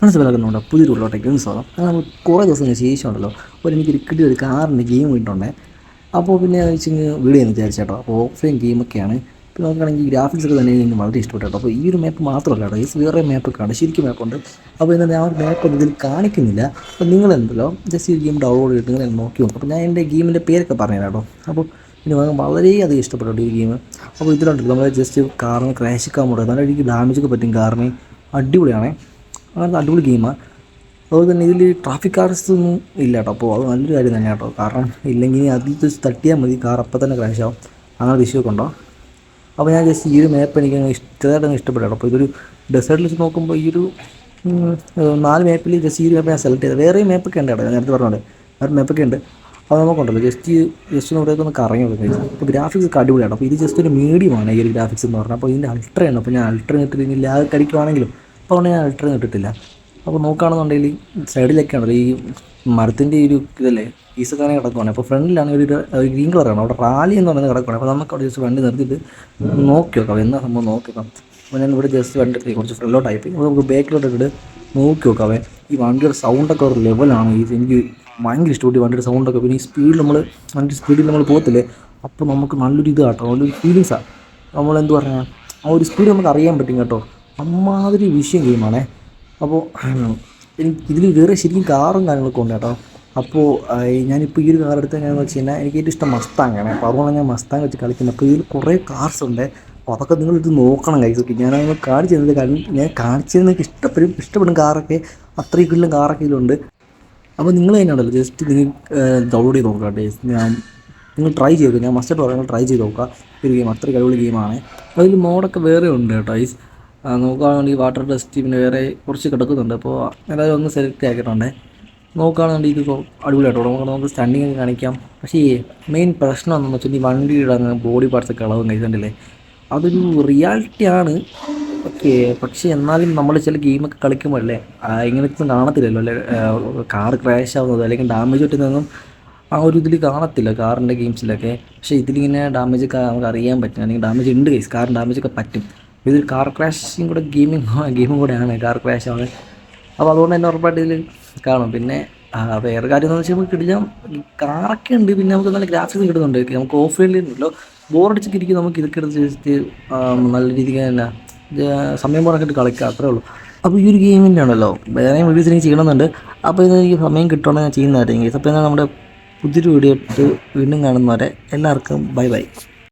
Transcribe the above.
മനസ്സിലാക്കുന്നുണ്ടോ. പുതിയൊരു ഉള്ളോട്ടേക്ക് സ്വാഗതം. നമ്മൾ കുറേ ദിവസം ശേഷം ഉണ്ടല്ലോ അപ്പോൾ എനിക്ക് കിട്ടിയ ഒരു കാറിന്റെ ഗെയിം കിട്ടുണ്ടേ അപ്പോൾ പിന്നെ വെച്ച് വീഡിയോ എന്ന് വിചാരിച്ചേട്ടോ അപ്പോൾ ഓഫ്ലൈൻ ഗെയിമൊക്കെയാണ്. ഇപ്പോൾ നോക്കുകയാണെങ്കിൽ ഗ്രാഫിക്സ് ഒക്കെ തന്നെ എനിക്ക് വളരെ ഇഷ്ടപ്പെട്ടു. അപ്പോൾ ഈ ഒരു മാപ്പ് മാത്രമല്ല കേട്ടോ. ഈ വേറെ മാപ്പൊക്കെ ശരിക്കും മാപ്പുണ്ട് അപ്പോൾ ഇന്ന് ഞാൻ ഒരു മാപ്പ് ഇതിൽ കാണിക്കുന്നില്ല. അപ്പോൾ നിങ്ങളെന്തല്ലോ ജസ്റ്റ് ഈ ഗെയിം ഡൗൺലോഡ് ചെയ്തിട്ട് നിങ്ങൾ നോക്കി നോക്കും. അപ്പോൾ ഞാൻ എന്റെ ഗെയിമിന്റെ പേരൊക്കെ പറഞ്ഞു കേട്ടോ. അപ്പോൾ പിന്നെ വളരെയധികം ഇഷ്ടപ്പെട്ടു ഈ ഗെയിം. അപ്പോൾ ഇതിലുണ്ട് നമ്മൾ ജസ്റ്റ് കാറിന് ക്രാഷ് ആക്കാൻ മുടക്കുക നല്ല രീതിക്ക് ഡാമേജ് ഒക്കെ പറ്റും കാറിന്. അടിപൊളിയാണേ. അങ്ങനത്തെ അടിപൊളി ഗെയിമാണ് അതുപോലെ തന്നെ ഇതിൽ ട്രാഫിക് കാർസ് ഒന്നും ഇല്ല കേട്ടോ അപ്പോൾ അത് നല്ലൊരു കാര്യം തന്നെ കേട്ടോ കാരണം ഇല്ലെങ്കിൽ അതിൽ തട്ടിയാൽ മതി. കാർ അപ്പം തന്നെ ക്രാഷ് ആവും. അങ്ങനെ ഇഷ്യൂ ഒക്കെ ഉണ്ടോ? അപ്പോൾ ഞാൻ ജസ്റ്റ് ഈ ഒരു മാപ്പ് എനിക്ക് ഇഷ്ടമായിട്ട് ഇഷ്ടപ്പെട്ടു അപ്പോൾ ഇതൊരു ഡെസേർട്ടിൽ വെച്ച് നോക്കുമ്പോൾ ഈ ഒരു നാല് മാപ്പിൽ ജസ്റ്റ് ഈ ഒരു മാപ്പ് ഞാൻ സെലക്ട് ചെയ്തത്. വേറെ മാപ്പൊക്കെ ഉണ്ട് കേട്ടോ. ഞാൻ നേരത്തെ പറഞ്ഞോണ്ട് വേറെ മാപ്പൊക്കെ ഉണ്ട്. അപ്പോൾ നമുക്കുണ്ടല്ലോ. ജസ്റ്റ് ജസ്റ്റ് ഒന്ന് ഇവിടെയൊക്കെ ഒന്ന് കറങ്ങി കൊടുക്കുക അപ്പോൾ ഗ്രാഫിക്സ് ഒക്കെ അടിപൊളിയാണ് അപ്പോൾ ഇത് ജസ്റ്റ് ഒരു മീഡിയമാണ് ഈ ഒരു ഗ്രാഫിക്സ് എന്ന് പറഞ്ഞാൽ അപ്പോൾ ഇതിന്റെ അൾട്രയാണ് അപ്പോൾ ഞാൻ അൾട്ര ഇനി ലാഗ് കടിക്കുവാണെങ്കിലും അപ്പോൾ ഞാൻ അൾട്ര ഇട്ടിട്ടില്ല അപ്പോൾ നോക്കുകയാണെന്നുണ്ടെങ്കിൽ സൈഡിലൊക്കെ ഈ മരത്തിന്റെ ഒരു ഇതല്ലേ പീസൊക്കെ അങ്ങനെ കിടക്കുവാണ്. അപ്പോൾ ഫ്രണ്ടിലാണ് ഒരു ഗ്രീൻ കളറാണ് അവിടെ റാലി എന്ന് പറയുന്നത് കിടക്കുവാണ്. അപ്പോൾ നമുക്ക് അവിടെ ജസ്റ്റ് വണ്ടി നിർത്തിയിട്ട് നോക്കി നോക്കാം. എന്നാ സംഭവം നോക്കി നോക്കാം. അപ്പോൾ ഞാൻ ഇവിടെ ജസ്റ്റ് വണ്ടി കുറച്ച് ഫ്രണ്ടിലോട്ടായി ആയി അപ്പോൾ നമുക്ക് ബാക്കിലോട്ട് ഇട്ടിട്ട് നോക്കി നോക്കാം ഈ വണ്ടിയുടെ സൗണ്ടൊക്കെ ഒരു ലെവലാണ് ഈ എനിക്ക് ഭയങ്കര ഇഷ്ടപ്പെട്ടു വണ്ടിയുടെ സൗണ്ടൊക്കെ പിന്നെ ഈ സ്പീഡിൽ നമ്മൾ വണ്ടി സ്പീഡിൽ നമ്മൾ പോകത്തില്ലേ അപ്പോൾ നമുക്ക് നല്ലൊരു ഇത് കേട്ടോ. നല്ലൊരു ഫീലിങ്സാണ് നമ്മളെന്ത് പറയുക ആ ഒരു സ്പീഡ് നമുക്ക് അറിയാൻ പറ്റും കേട്ടോ. അമ്മാതിരി വിഷയം ഗെയിമാണേ അപ്പോൾ എനിക്ക് ഇതിൽ വേറെ ശരിക്കും കാറും കാര്യങ്ങളൊക്കെ ഉണ്ട് കേട്ടോ. അപ്പോൾ ഞാനിപ്പോൾ ഈ ഒരു കാർ എടുത്ത് എങ്ങനെയാണെന്ന് വെച്ച് കഴിഞ്ഞാൽ എനിക്ക് ഏറ്റവും ഇഷ്ടം മസ്താങ്ങാണ് അപ്പോൾ അതുകൊണ്ടാണ് ഞാൻ മസ്താങ് വെച്ച് കളിക്കുന്നത്. അപ്പോൾ ഇതിൽ കുറേ കാർസ് ഉണ്ട്. അപ്പോൾ അതൊക്കെ നിങ്ങൾ ഇത് നോക്കണം കൈസ് ഓക്കെ ഞാൻ അങ്ങനെ കാണിച്ചു തന്നത് കാരണം ഞാൻ കാണിച്ചത് നിങ്ങൾക്ക് ഇഷ്ടപ്പെടും ഇഷ്ടപ്പെടും കാറൊക്കെ അത്രയും കിട്ടുന്ന കാറൊക്കെ ഇതിലുണ്ട്. അപ്പോൾ നിങ്ങൾ തന്നെയാണല്ലോ ജസ്റ്റ് നിങ്ങൾ ഡൗൺലോഡ് ചെയ്ത് നോക്കുക കേട്ടോ ഞാൻ നിങ്ങൾ ട്രൈ ചെയ്ത് ഞാൻ മസ്റ്റ് പറയുന്നത് ട്രൈ ചെയ്ത് നോക്കുക. ഒരു ഗെയിം അത്ര കഴിവുള്ള ഗെയിമാണ് അതിൽ മോഡൊക്കെ വേറെ ഉണ്ട് കേട്ടോ ഐസ് നോക്കുകയാണെങ്കിൽ വാട്ടർ ടെസ്റ്റ് പിന്നെ വേറെ കുറച്ച് കിടക്കുന്നുണ്ട്. അപ്പോൾ എല്ലാവരും ഒന്ന് സെലക്ട് ആക്കിയിട്ടുണ്ട്. നോക്കുകയാണെങ്കിൽ ഇത് അടിപൊളിയായിട്ട് നമുക്ക് നമുക്ക് സ്റ്റണ്ടിങ് ഒക്കെ കാണിക്കാം. പക്ഷേ മെയിൻ പ്രശ്നം എന്താണെന്ന് വെച്ചാൽ ഈ വണ്ടിയുടെ ബോഡി പാർട്സ് ഒക്കെ ഇളവും കഴിച്ചിട്ടുണ്ടല്ലേ? അതൊരു റിയാലിറ്റിയാണ് ഓക്കെ പക്ഷേ എന്നാലും നമ്മൾ ചില ഗെയിമൊക്കെ കളിക്കുമ്പോൾ അല്ലേ ഇങ്ങനെയൊന്നും കാണത്തില്ലല്ലോ അല്ലെ? കാർ ക്രാഷ് ആവുന്നത് അല്ലെങ്കിൽ ഡാമേജ് പറ്റുന്നതൊന്നും ആ ഒരു ഇതിൽ കാണത്തില്ല കാറിന്റെ ഗെയിംസിലൊക്കെ പക്ഷേ ഇതിലിങ്ങനെ ഡാമേജ് ഒക്കെ നമുക്ക് അറിയാൻ പറ്റും. അല്ലെങ്കിൽ ഡാമേജ് ഉണ്ട് കേസ് ഡാമേജ് ഒക്കെ പറ്റും. ഇതിൽ കാർ ക്രാഷിങ് കൂടെ ഗെയിമിങ് ഗെയിമും കൂടെയാണ് കാർ ക്രാഷ് ആണ് അപ്പോൾ അതുകൊണ്ട് തന്നെ ഉറപ്പായിട്ട് ഇതിൽ കാണും. പിന്നെ വേറെ കാര്യം എന്ന് വെച്ചാൽ നമുക്ക് കിടിലം കാറൊക്കെ ഉണ്ട്. പിന്നെ നമുക്ക് നല്ല ഗ്രാഫിക്സ് കിട്ടുന്നുണ്ട്. നമുക്ക് ഓഫ് ലൈനിലോ ബോറടിച്ചൊക്കെ ഇരിക്കും. നമുക്ക് ഇതൊക്കെ എടുത്ത് ജസ്റ്റ് നല്ല രീതിക്ക് തന്നെ സമയം പോകാനൊക്കെ കളിക്കുക അത്രേ ഉള്ളൂ. അപ്പോൾ ഈ ഒരു ഗെയിമിന്റെ ആണല്ലോ. വേറെ വീഡിയോസ് എനിക്ക് ചെയ്യണമെന്നുണ്ട്. അപ്പോൾ ഇത് എനിക്ക് സമയം കിട്ടുവാണെങ്കിൽ ഞാൻ ചെയ്യുന്നതായിരിക്കും അപ്പോൾ നമ്മുടെ പുതിയൊരു വീഡിയോ ഇട്ട് വീണ്ടും കാണുന്നവരെ എല്ലാവർക്കും ബൈ ബൈ